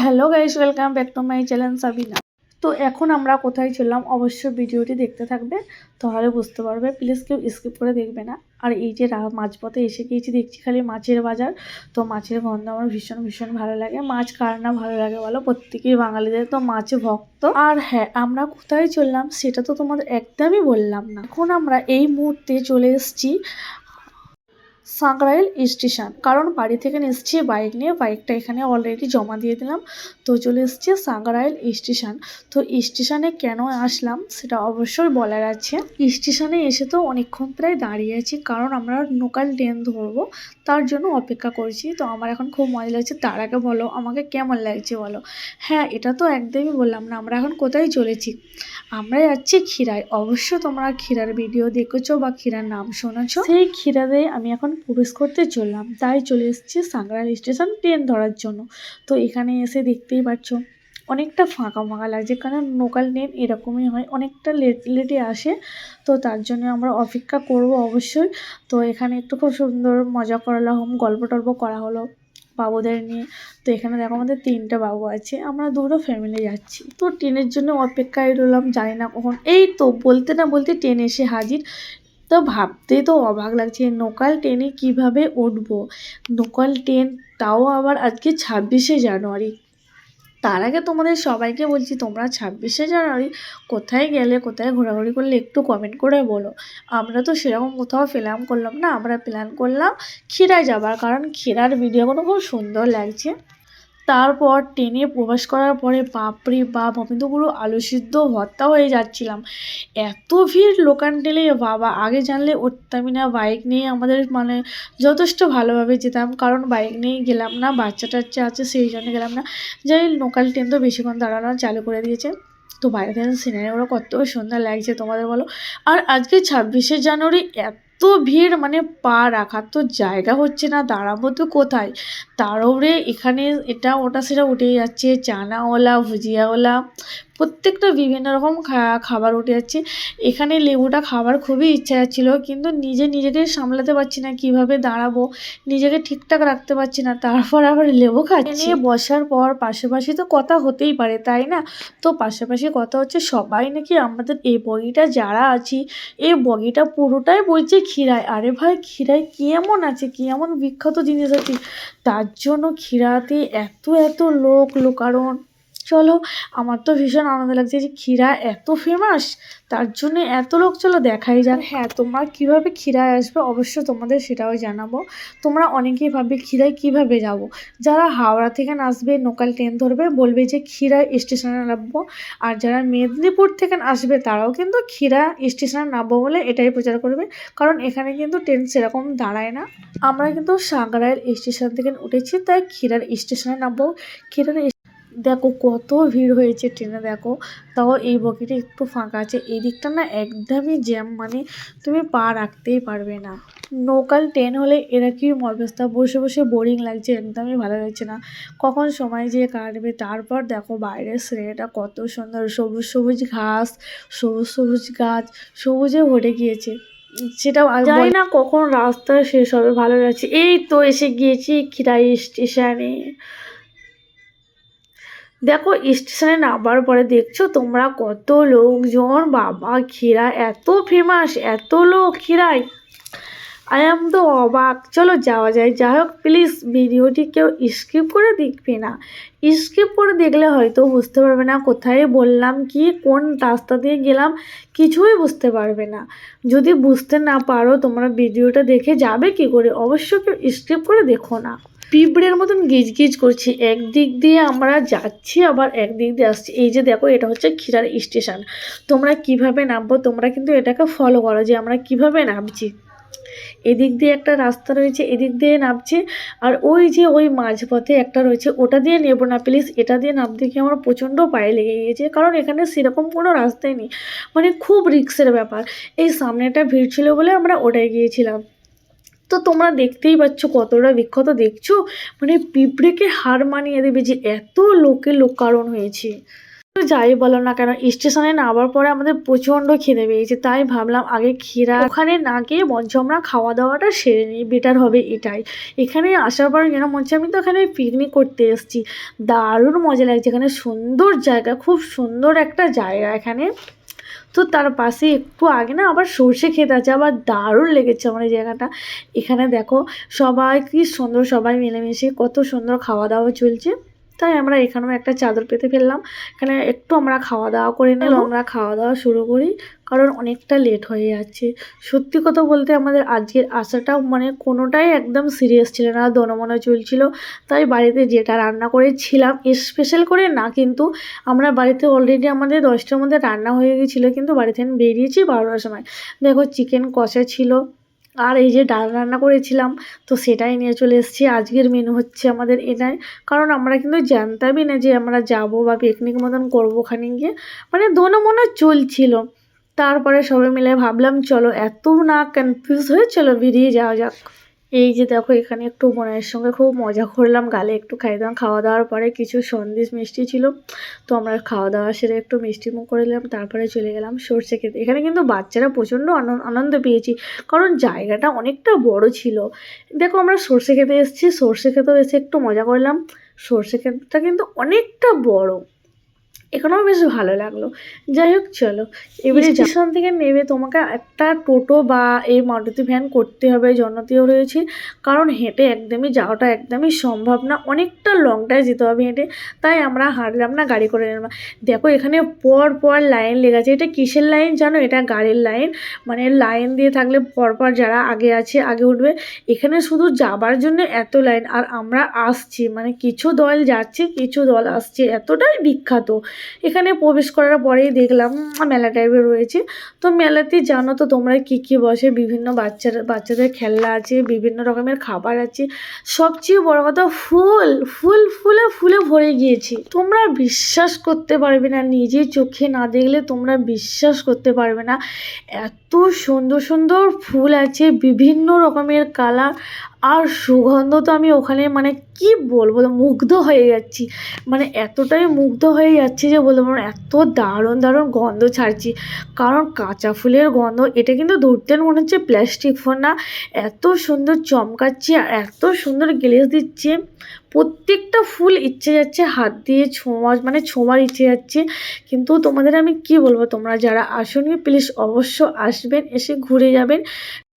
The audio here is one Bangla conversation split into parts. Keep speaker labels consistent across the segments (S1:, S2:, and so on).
S1: Hello guys, welcome back to my channel Sabina. তো এখন আমরা কোথায় ছিলাম? অবশ্যই ভিডিওটি দেখতে থাকবে, তাহলে বুঝতে পারবে। প্লিজ কেউ স্কিপ করে দেখবে না। আর এই যে মাঝপথে এসে গিয়েছি, দেখছি খালি মাছের বাজার। তো মাছের গন্ধ আমার ভীষণ ভীষণ ভালো লাগে। মাছ কার না ভালো লাগে বলো? প্রত্যেকেই বাঙালিদের তো মাছে ভক্ত। আর হ্যাঁ আমরা কোথায় চললাম সেটা তো তোমাদের একদমই বললাম না। এখন আমরা এই মুহূর্তে চলে এসেছি সাঁকরাইল স্টেশন। কারণ বাড়ি থেকে এসেছি, বাইক নিয়ে। বাইকটা এখানে অলরেডি জমা দিয়ে দিলাম। তো চলে এসেছি সাঁকরাইল স্টেশন। তো স্টেশনে কেন আসলাম সেটা অবশ্যই বলার আছে। স্টেশনে এসে তো অনেকক্ষণ প্রায় দাঁড়িয়ে আছি, কারণ আমরা লোকাল ট্রেন ধরবো। তার জন্য অপেক্ষা করছি। তো আমার এখন খুব মজা লাগছে। তার আগে বলো, আমাকে কেমন লাগছে বলো? হ্যাঁ এটা তো একদমই বললাম না। আমরা এখন কোথায় চলেছি? আমরা যাচ্ছি ক্ষীরায়। অবশ্য তোমরা ক্ষীরার ভিডিও দেখেছ বা ক্ষীরার নাম শুনেছো। সেই ক্ষীরাতে আমি এখন প্রবেশ করতে চললাম। তাই চলে এসেছি সাংগ্রাল স্টেশন ট্রেন ধরার জন্য। তো এখানে এসে দেখতেই পাচ্ছ, অনেকটা ফাঁকা ফাঁকা লাগছে, কারণ লোকাল ট্রেন এরকমই হয়, অনেকটা লেট লেটে আসে। তো তার জন্য আমরা অপেক্ষা করব অবশ্যই। তো এখানে একটু খুব সুন্দর মজা করালাম গল্প টল্প করা হলো বাবুদের নিয়ে। তো এখানে দেখো আমাদের তিনটে বাবু আছে, আমরা দুটো ফ্যামিলি যাচ্ছি। তো ট্রেনের জন্য অপেক্ষায় রইলাম, জানি না কখন। এই তো বলতে না বলতে ট্রেন এসে হাজির। তো ভাবতেই তো অবাক লাগছে লোকাল ট্রেনে কীভাবে উঠবো? লোকাল ট্রেন তাও আবার আজকে ছাব্বিশে জানুয়ারি। তার আগে তোমাদের সবাইকে বলছি, তোমরা ছাব্বিশে জানুয়ারি কোথায় গেলে, কোথায় ঘোরাঘুরি করলে একটু কমেন্ট করে বলো। আমরা তো সেরকম কোথাও প্ল্যান করলাম না, আমরা প্ল্যান করলাম ক্ষীরায় যাবার, কারণ ক্ষীরার ভিডিওগুলো খুব সুন্দর লাগছে। তারপর ট্রেনে প্রবেশ করার পরে বাপরে বাপ, আমি তো পুরো আলু সিদ্ধ ভর্তা হয়ে যাচ্ছিলাম। এত ভিড় লোকাল ট্রেনে বাবা, আগে জানলে উঠতামই না বাইক নিয়ে আমাদের মানে যথেষ্ট ভালোভাবে যেতাম। কারণ বাইক নিয়ে গেলাম না, বাচ্চা টাচ্চা আছে, সেই জন্য গেলাম না। যাই লোকাল ট্রেন তো বেশিক্ষণ দাঁড়ানো চালু করে দিয়েছে। তো বাইরে থেকে সিনারিগুলো কত সুন্দর লাগছে তোমাদের বলো। আর আজকে ছাব্বিশে জানুয়ারি, এত ভিড় মানে পা রাখার তো জায়গা হচ্ছে না, দাঁড়াবো তো কোথায়? তার উপরে এখানে এটা ওটা সেটা উঠে যাচ্ছে, চানাওয়ালা, ভুজিয়াওয়ালা প্রত্যেকটা বিভিন্ন রকম খাবার উঠে যাচ্ছে। এখানে লেবুটা খাবার খুবই ইচ্ছা যাচ্ছিল, কিন্তু নিজে নিজেকে সামলাতে পারছি না কীভাবে দাঁড়াবো, নিজেকে ঠিকঠাক রাখতে পারছি না, তারপর আবার লেবু খাচ্ছি। বসার পর পাশাপাশি তো কথা হতেই পারে, তাই না? তো পাশাপাশি কথা হচ্ছে সবাই নাকি আমাদের এই বগিটা যারা আছি, এই বগিটা পুরোটাই বলছে ক্ষীরায়। আরে ভাই, ক্ষীরায় কি এমন আছে? কি এমন বিখ্যাত জিনিস আছে? তার জন্য ক্ষীরাতে এত এত লোক, লোকারণ। চলো, আমার তো ভীষণ আনন্দ লাগছে যে ক্ষীরা এত ফেমাস তার জন্য এত লোক চলো দেখাই যাক। হ্যাঁ তোমরা কীভাবে ক্ষীরায় আসবে অবশ্য তোমাদের সেটাও জানাব। তোমরা অনেকেই ভাববে ক্ষীরায় কীভাবে যাব? যারা হাওড়া থেকে আসবে লোকাল ট্রেন ধরবে, বলবে যে ক্ষীরায় স্টেশনে নামবো। আর যারা মেদিনীপুর থেকে আসবে, তারাও কিন্তু ক্ষীরা স্টেশনে নামবো বলে এটাই প্রচার করবে। কারণ এখানে কিন্তু ট্রেন সেরকম দাঁড়ায় না। আমরা কিন্তু সাঁকরাইল স্টেশন থেকে উঠেছি, তাই ক্ষীরার স্টেশনে নামবো। ক্ষীরার দেখো কত ভিড় হয়েছে ট্রেনে দেখো। তাও এই বগিটা একটু ফাঁকা আছে। এই দিকটা না একদমই জ্যাম মানে তুমি পা রাখতেই পারবে না। লোকাল ট্রেন হলে এরা কি অবস্থা বসে বসে বোরিং লাগছে একদমই ভালো লাগছে না। কখন সময় যেয়ে কাটবে? তারপর দেখো বাইরের শ্রেণীটা কত সুন্দর। সবুজ সবুজ ঘাস সবুজ সবুজ গাছ সবুজে ভরে গিয়েছে। সেটাও আর জানি না কখন রাস্তা শেষ হবে ভালো লাগছে। এই তো এসে গিয়েছি খিরাই স্টেশনে। দেখো স্টেশনে নামার পরে দেখছ তোমরা কত লোকজন, বাবা ক্ষীরা, এত ফেমাস এত লোক ক্ষীরায় আই এম তো অবাক। চলো যাওয়া যায় যাই হোক প্লিজ ভিডিওটি কেউ স্কিপ করে দেখবে না। স্কিপ করে দেখলে হয়তো বুঝতে পারবে না কোথায় বললাম, কি, কোন রাস্তা দিয়ে গেলাম, কিছুই বুঝতে পারবে না। যদি বুঝতে না পারো, তোমরা ভিডিওটা দেখে যাবে কি করে? অবশ্যই কেউ স্কিপ করে দেখো না। পিঁপড়ের মতন গিজ গিজ করছি। একদিক দিয়ে আমরা যাচ্ছি, আবার একদিক দিয়ে আসছি। এই যে দেখো, এটা হচ্ছে ক্ষীরার স্টেশন। তোমরা কীভাবে নামবো, তোমরা কিন্তু এটাকে ফলো করো যে আমরা কীভাবে নামছি। এদিক দিয়ে একটা রাস্তা রয়েছে, এদিক দিয়ে নামছে। আর ওই যে ওই মাঝপথে একটা রয়েছে, ওটা দিয়ে নেব না প্লিজ এটা দিয়ে নামতে গিয়ে আমার প্রচণ্ড পায়ে লেগে গিয়েছে, কারণ এখানে সেরকম কোনো রাস্তাই নেই। মানে খুব রিক্সের ব্যাপার। এই সামনেটা ভিড় ছিল বলে আমরা ওটাই গিয়েছিলাম। তো তোমরা দেখতেই পাচ্ছ কতটা বিখ্যাত। দেখছ? মানে পিঁপড়েকে হার মানিয়ে দেবে যে এত লোকে লোক কারণ হয়েছে যাই বলো না কেন, স্টেশনে নামার পরে আমাদের প্রচণ্ড খিদে পেয়েছে, তাই ভাবলাম আগে ক্ষীরা ওখানে না গিয়ে বঞ্চ আমরা খাওয়া দাওয়াটা সেরে নিই বেটার হবে এটাই। এখানে আসার পর যেন মনে আমি তো এখানে পিকনিক করতে এসেছি। দারুণ মজা লাগছে, এখানে সুন্দর জায়গা, খুব সুন্দর একটা জায়গা এখানে। তো তার পাশে একটু আগে না আবার সর্ষে ক্ষেত আছে, আবার দারুণ লেগেছে আমার এই জায়গাটা। এখানে দেখো সবাই কি সুন্দর সবাই মিলেমিশে কত সুন্দর খাওয়া দাওয়া চলছে। তাই আমরা এখানেও একটা চাদর পেতে ফেললাম। এখানে একটু আমরা খাওয়া দাওয়া করে নিলাম। আমরা খাওয়া দাওয়া শুরু করি কারণ অনেকটা লেট হয়ে যাচ্ছে। সত্যি কথা বলতে আমাদের আজকের আসাটাও মানে কোনোটাই একদম সিরিয়াস ছিল না দনমনে চলছিল। তাই বাড়িতে যেটা রান্না করেছিলাম স্পেশাল করে না কিন্তু আমরা বাড়িতে অলরেডি আমাদের দশটার মধ্যে রান্না হয়ে গেছিল কিন্তু বাড়ি থেকে বেরিয়েছি বারোটার সময়। দেখো চিকেন কষা ছিল। আর এই যে ডাল রান্না করেছিলাম, তো সেটাই নিয়ে চলে এসেছি। আজকের মেনু হচ্ছে আমাদের এটাই। কারণ আমরা কিন্তু জানতামই না যে আমরা যাব বা পিকনিক মতন করব ওখানে গিয়ে। মানে দোনো মনে চলছিল। তারপরে সবাই মিলে ভাবলাম, চলো এত না কনফিউজ হয়ে চলো বেরিয়ে যাওয়া যাক। এই যে দেখো, এখানে একটু বোনের সঙ্গে খুব মজা করলাম। গালে একটু খাইতাম খাওয়া দাওয়ার পরে কিছু সন্দেশ মিষ্টি ছিল। তো আমরা খাওয়া দাওয়া সেরে একটু মিষ্টি মুখ করে নিলাম, তারপরে চলে গেলাম সর্ষে খেতে। এখানে কিন্তু বাচ্চারা প্রচণ্ড আনন্দ আনন্দ পেয়েছি, কারণ জায়গাটা অনেকটা বড় ছিল। দেখো, আমরা সর্ষে খেতে এসেছি, সর্ষে খেতেও এসে একটু মজা করলাম। সর্ষে ক্ষেতটা কিন্তু অনেকটা বড়। এখানেও বেশ ভালো লাগল। যাই হোক চলো। এবারে স্টেশন থেকে নেবে তোমাকে একটা টোটো বা এই মারুতি ভ্যান করতে হবে জনতিও রয়েছে। কারণ হেঁটে একদমই যাওয়াটা একদমই সম্ভব না। অনেকটা লংটায় যেতে হবে হেঁটে তাই আমরা হাঁটলাম না গাড়ি করে নিলাম দেখো এখানে পর পর লাইন লেগেছে। এটা কিসের লাইন জানো? এটা গাড়ির লাইন মানে লাইন দিয়ে থাকলে পরপর যারা আগে আছে আগে উঠবে। এখানে শুধু যাবার জন্য এত লাইন আর আমরা আসছি। মানে কিছু দল যাচ্ছে কিছু দল আসছে। এতটাই বিখ্যাত। এখানে প্রবেশ করার পরেই দেখলাম মেলা টাইপের রয়েছে। তো মেলাতে জানো তো তোমরা কী কী বসে? বিভিন্ন বাচ্চারা, বাচ্চাদের খেলনা আছে, বিভিন্ন রকমের খাবার আছে। সবচেয়ে বড় কথা ফুল ফুল, ফুলে ফুলে ভরে গিয়েছি। তোমরা বিশ্বাস করতে পারবে না, নিজে চোখে না দেখলে তোমরা বিশ্বাস করতে পারবে না। এত সুন্দর সুন্দর ফুল আছে, বিভিন্ন রকমের কালার আর সুগন্ধ তো আমি ওখানে মানে কি বলব মুগ্ধ হয়ে যাচ্ছি। মানে এতটাই মুগ্ধ হয়ে যাচ্ছি যে বলব পারব না, এত দারুণ দারুণ গন্ধ ছাড়ছি। কারণ কাঁচা ফুলের গন্ধ এটা কিন্তু ধরতে মনে হচ্ছে প্লাস্টিক ফোন না। এত সুন্দর চমকাচ্ছে আর এত সুন্দর গ্লেজ দিচ্ছে। প্রত্যেকটা ফুল ইচ্ছে যাচ্ছে হাত দিয়ে ছোঁয়া মানে ছোঁয়ার ইচ্ছে যাচ্ছে। কিন্তু তোমাদের আমি কি বলব তোমরা যারা আসনি প্লিজ অবশ্য আসবেন এসে ঘুরে যাবেন।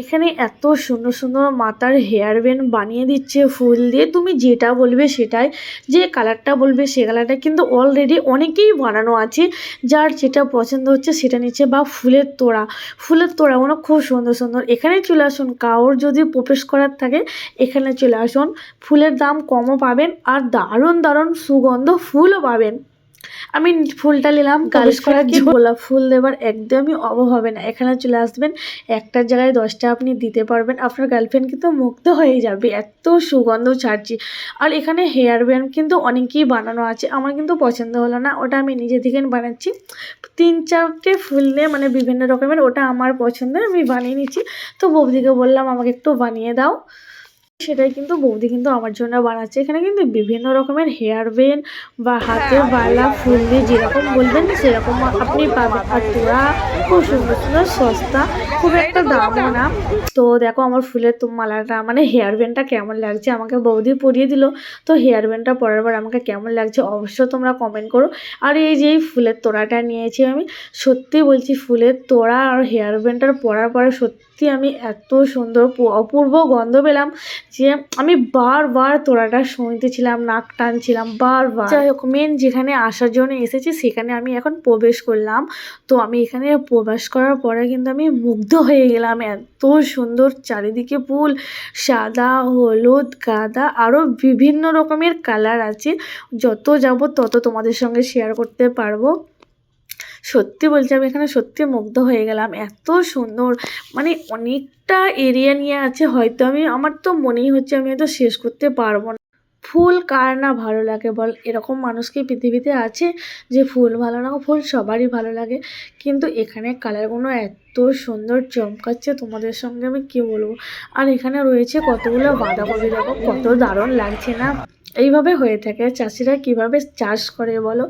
S1: এখানে এত সুন্দর সুন্দর মাথার হেয়ার ব্যান্ড বানিয়ে দিচ্ছে, ফুল দিয়ে। তুমি যেটা বলবে সেটাই, যে কালারটা বলবে সে কালারটা কিন্তু অলরেডি অনেকেই বানানো আছে, যার যেটা পছন্দ হচ্ছে সেটা নিচ্ছে বা ফুলের তোড়া। ফুলের তোড়াগুলো খুব সুন্দর সুন্দর। এখানে চলে আসুন কাউর যদি প্রবেশ করার থাকে, এখানে চলে আসুন। ফুলের দাম কমও পাবেন আর দারুণ দারুণ সুগন্ধ ফুলও পাবেন। আমি ফুলটা নিলাম গালিশ করার জন্য গোলাপ ফুল দেবার একদমই অভাব হবে না। এখানে চলে আসবেন একটার জায়গায় দশটা আপনি দিতে পারবেন। আপনার গার্লফ্রেন্ড কিন্তু মুগ্ধ হয়ে যাবে এত সুগন্ধ ছাড়ছি। আর এখানে হেয়ার ব্যান্ড কিন্তু অনেকেই বানানো আছে আমার কিন্তু পছন্দ হলো না ওটা আমি নিজে থেকে বানাচ্ছি। তিন চারটে ফুল নিয়ে মানে বিভিন্ন রকমের ওটা আমার পছন্দের আমি বানিয়ে নিচ্ছি। তো বৌদিকে বললাম আমাকে একটু বানিয়ে দাও। সেটাই কিন্তু বৌদি কিন্তু আমার জন্য বানাচ্ছে। এখানে কিন্তু বিভিন্ন রকমের হেয়ার বেন বা হাতের বালা ফুল দিয়ে যেরকম বলবেন সেরকম আপনি পাবেন। আর তোরা খুব সুন্দর সুন্দর সস্তা খুব একটা দামও না। তো দেখো আমার ফুলের তো মালাটা মানে হেয়ার ব্যান্ডটা কেমন লাগছে? আমাকে বৌদি পরিয়ে দিল। তো হেয়ার ব্যান্ডটা পরার পর আমাকে কেমন লাগছে অবশ্য তোমরা কমেন্ট করো। আর এই যে এই ফুলের তোড়াটা নিয়েছি আমি সত্যি বলছি ফুলের তোড়া আর হেয়ার ব্যান্ডটার পরার পরে সত্যি আমি এত সুন্দর অপূর্ব গন্ধ পেলাম যে আমি বারবার তোড়াটা শুনতেছিলাম নাক টানছিলাম বারবার। যাই হোক মেন যেখানে আসার জন্য এসেছি সেখানে আমি এখন প্রবেশ করলাম। তো আমি এখানে প্রবেশ করার পরে কিন্তু আমি মুগ্ধ হয়ে গেলাম এত সুন্দর চারিদিকে ফুল, সাদা, হলুদ, গাঁদা আরও বিভিন্ন রকমের কালার আছে। যত যাব তত তোমাদের সঙ্গে শেয়ার করতে পারব। সত্যি বলছি আমি এখানে সত্যি মুগ্ধ হয়ে গেলাম। এত সুন্দর মানে অনেকটা এরিয়া নিয়ে আছে, হয়তো আমি, আমার তো মনেই হচ্ছে আমি হয়তো শেষ করতে পারব না। ফুল কার না ভালো লাগে বল? এরকম মানুষ কি পৃথিবীতে আছে যে ফুল ভালো না, ফুল সবারই ভালো লাগে। কিন্তু এখানে কালারগুলো এত সুন্দর চমকাচ্ছে, তোমাদের সঙ্গে আমি কি বলব? আর এখানে রয়েছে কতগুলো বাঁধাকপি দেখো, কত দারুণ লাগছে না? এইভাবে হয়ে থাকে, চাষিরা কীভাবে চাষ করে বলো?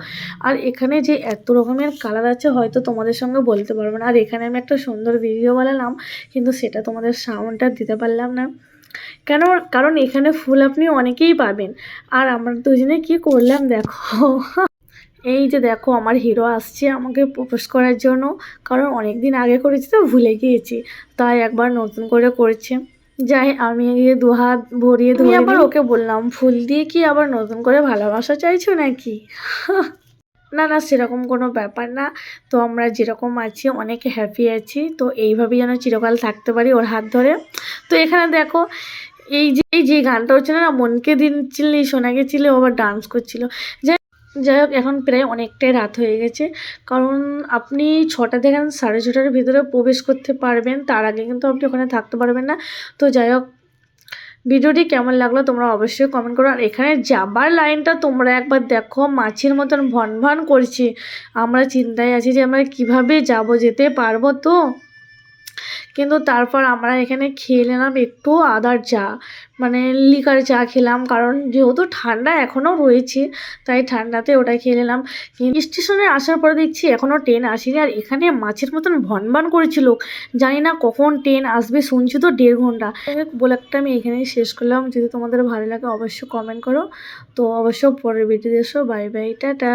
S1: আর এখানে যে এত রকমের কালার আছে, হয়তো তোমাদের সঙ্গে বলতে পারব না। আর এখানে আমি একটা সুন্দর ভিডিও বানালাম, কিন্তু সেটা তোমাদের সাউন্ডটা দিতে পারলাম না। কেন? কারণ এখানে ফুল আপনি অনেকেই পাবেন। আর আমরা দুজনে কি করলাম দেখো? এই যে দেখো আমার হিরো আসছে আমাকে প্রপোজ করার জন্য। কারণ অনেক দিন আগে করেছি তো ভুলে গিয়েছি। তাই একবার নতুন করে করেছে। যাই আমি গিয়ে দু হাত ভরিয়ে ধরে আবার ওকে বললাম ফুল দিয়ে কি আবার নতুন করে ভালোবাসা চাইছো নাকি? না না, সেরকম কোনো ব্যাপার না। তো আমরা যেরকম আছি, অনেক হ্যাপি আছি। তো এইভাবেই যেন চিরকাল থাকতে পারি ওর হাত ধরে। তো এখানে দেখো, এই যে এই যে গানটা হচ্ছে না মনকে দিনছিলি সোনাকে ছিলে ও আবার ডান্স করছিল। যাই যাই হোক, এখন প্রায় অনেকটাই রাত হয়ে গেছে। কারণ আপনি ছটা থেকে সাড়ে ছটার ভিতরে প্রবেশ করতে পারবেন, তার আগে কিন্তু আপনি ওখানে থাকতে পারবেন না। তো যাই হোক ভিডিওটি কেমন লাগল তোমরা অবশ্যই কমেন্ট করো। আর এখানে যাবার লাইনটা তোমরা একবার দেখো, মাছের মতন ভন ভন করছি। আমরা চিন্তায় আছি যে আমরা কীভাবে যাব যেতে পারব তো? কিন্তু তারপর আমরা এখানে খেয়ে নিলাম একটু আদার চা। মানে লিকার চা খেলাম, কারণ যেহেতু ঠান্ডা এখনও রয়েছে, তাই ঠান্ডাতে ওটা খেয়ে নিলাম। স্টেশনে আসার পরে দেখছি এখনও ট্রেন আসেনি, আর এখানে মাছের মতন ভনভান করেছিল জানি না কখন ট্রেন আসবে, শুনছি তো দেড় ঘণ্টা। বলে একটা আমি এখানেই শেষ করলাম। যদি তোমাদের ভালো লাগে অবশ্যই কমেন্ট করো। তো অবশ্য পরের ভিডিও এসো। Bye bye tata.